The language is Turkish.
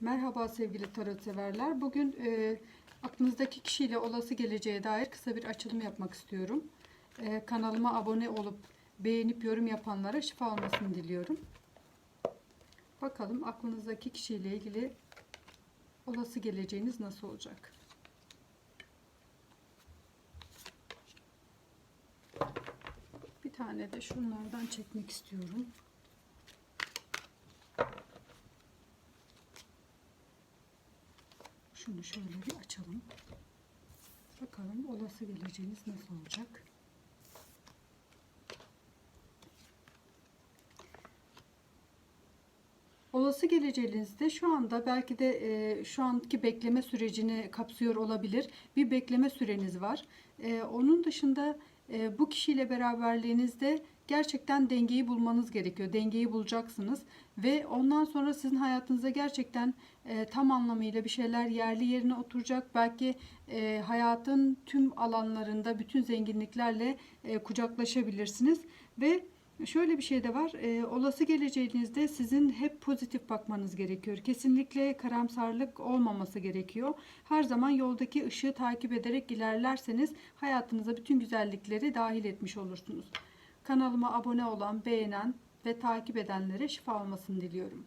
Merhaba sevgili tarot severler. Bugün e, aklınızdaki kişiyle olası geleceğe dair kısa bir açılım yapmak istiyorum. E, kanalıma abone olup beğenip yorum yapanlara şifa olmasını diliyorum. Bakalım aklınızdaki kişiyle ilgili olası geleceğiniz nasıl olacak? Bir tane de şunlardan çekmek istiyorum. Şunu şöyle bir açalım. Bakalım olası geleceğiniz nasıl olacak? Olası geleceğinizde şu anda belki de e, şu anki bekleme sürecini kapsıyor olabilir. Bir bekleme süreniz var. E, onun dışında e, bu kişiyle beraberliğinizde gerçekten dengeyi bulmanız gerekiyor. Dengeyi bulacaksınız ve ondan sonra sizin hayatınıza gerçekten e, tam anlamıyla bir şeyler yerli yerine oturacak. Belki e, hayatın tüm alanlarında bütün zenginliklerle e, kucaklaşabilirsiniz ve Şöyle bir şey de var. e, olası geleceğinizde sizin hep pozitif bakmanız gerekiyor. Kesinlikle karamsarlık olmaması gerekiyor. Her zaman yoldaki ışığı takip ederek ilerlerseniz hayatınıza bütün güzellikleri dahil etmiş olursunuz. Kanalıma abone olan, beğenen ve takip edenlere şifa olmasını diliyorum.